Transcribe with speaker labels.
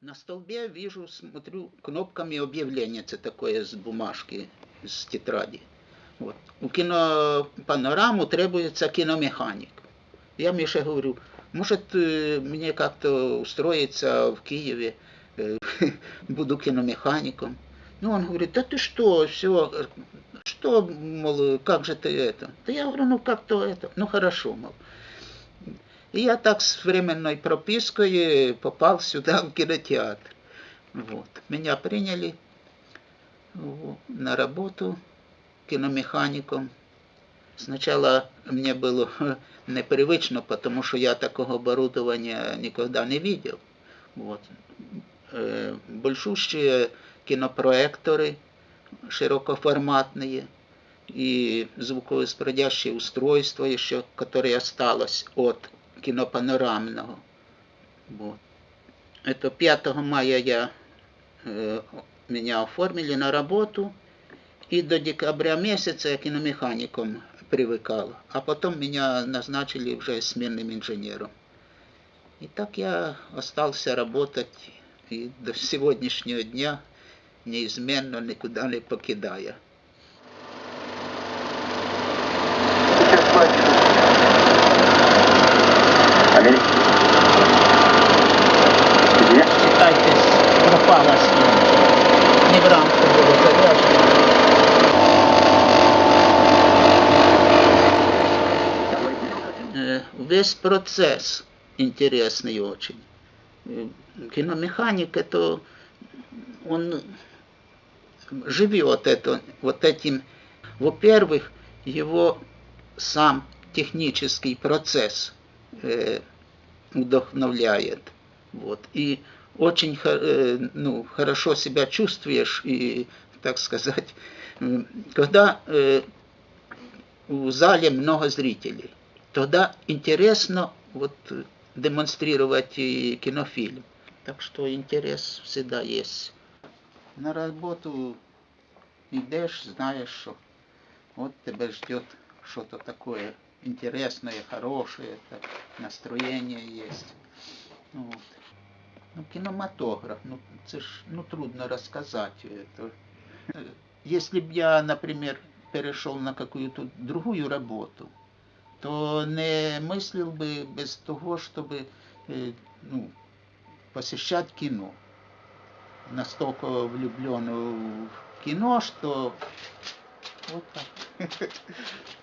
Speaker 1: На столбе вижу, смотрю, кнопками объявление, это такое с бумажки, с тетради. Вот. У кинопанораму требуется киномеханик. Я Мише говорю, может э, мне как-то устроиться в Киеве, э, буду киномехаником. Ну, он говорит, да ты что, все, что, мол, как же ты это? Да я говорю, ну как-то это, ну хорошо, мол. И я так с временной пропиской попал сюда, в кинотеатр. Вот. Меня приняли на работу киномехаником. Сначала мне было непривычно, потому что я такого оборудования никогда не видел. Вот. Э, большущие кинопроекторы, широкоформатные, и звуковоспроизводящее устройство еще, которое осталось от кинопанорамного. Вот. Это 5 мая я, э, меня оформили на работу, и до декабря месяца я киномехаником привыкал, а потом меня назначили уже сменным инженером. И так я остался работать и до сегодняшнего дня неизменно никуда не покидая. Весь процесс интересный очень. Э, Киномеханик это он живет это, вот этим, во-первых, его сам технический процесс э, вдохновляет. Вот. И очень э, ну, хорошо себя чувствуешь, и, так сказать, когда э, в зале много зрителей, тогда интересно вот, демонстрировать кинофильм. Так что интерес всегда есть. На работу идешь, знаешь, что вот тебя ждет что-то такое интересное, хорошее, так, настроение есть. Ну, кинематограф, ну, це ж, ну, трудно рассказать это. Если бы я, например, перешел на какую-то другую работу, то не мыслил бы без того, чтобы э, ну, посещать кино. Настолько влюблен в кино, что вот так.